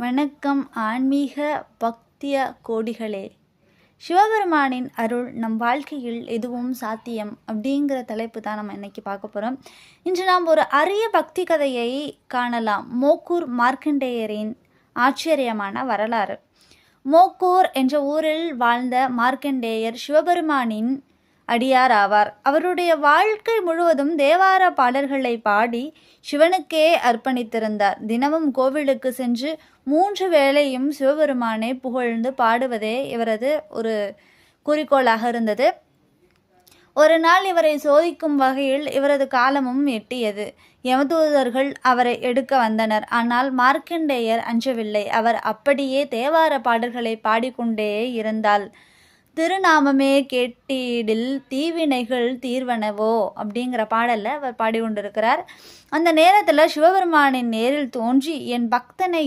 வணக்கம் ஆன்மீக பக்திய கோடிகளே. சிவபெருமானின் அருள் நம் வாழ்க்கையில் எதுவும் சாத்தியம் அப்படிங்கிற தலைப்பு தான் நம்ம இன்னைக்கு பார்க்க போகிறோம் இன்று நாம் ஒரு அரிய பக்தி கதையை காணலாம். மோக்கூர் மார்க்கண்டேயரின் ஆச்சரியமான வரலாறு. மோக்கூர் என்ற ஊரில் வாழ்ந்த மார்க்கண்டேயர் சிவபெருமானின் அடியார் ஆவார் அவருடைய வாழ்க்கை முழுவதும் தேவார பாடல்களை பாடி சிவனுக்கே அர்ப்பணித்திருந்தார். தினமும் கோவிலுக்கு சென்று மூன்று வேளையும் சிவபெருமானை புகழ்ந்து பாடுவதே இவரது ஒரு குறிக்கோளாக இருந்தது. ஒரு நாள் இவரை சோதிக்கும் வகையில் இவரது காலமும் எட்டியது. யமதூதர்கள் அவரை எடுக்க வந்தனர். ஆனால் மார்க்கண்டேயர் அஞ்சவில்லை. அவர் அப்படியே தேவார பாடல்களை பாடிக்கொண்டே இருந்தால் திருநாமமே கேட்டீடில் தீவினைகள் தீர்வனவோ அப்படிங்கிற பாடலில் அவர் பாடி கொண்டிருக்கிறார் அந்த நேரத்தில் சிவபெருமானின் நேரில் தோன்றி என் பக்தனை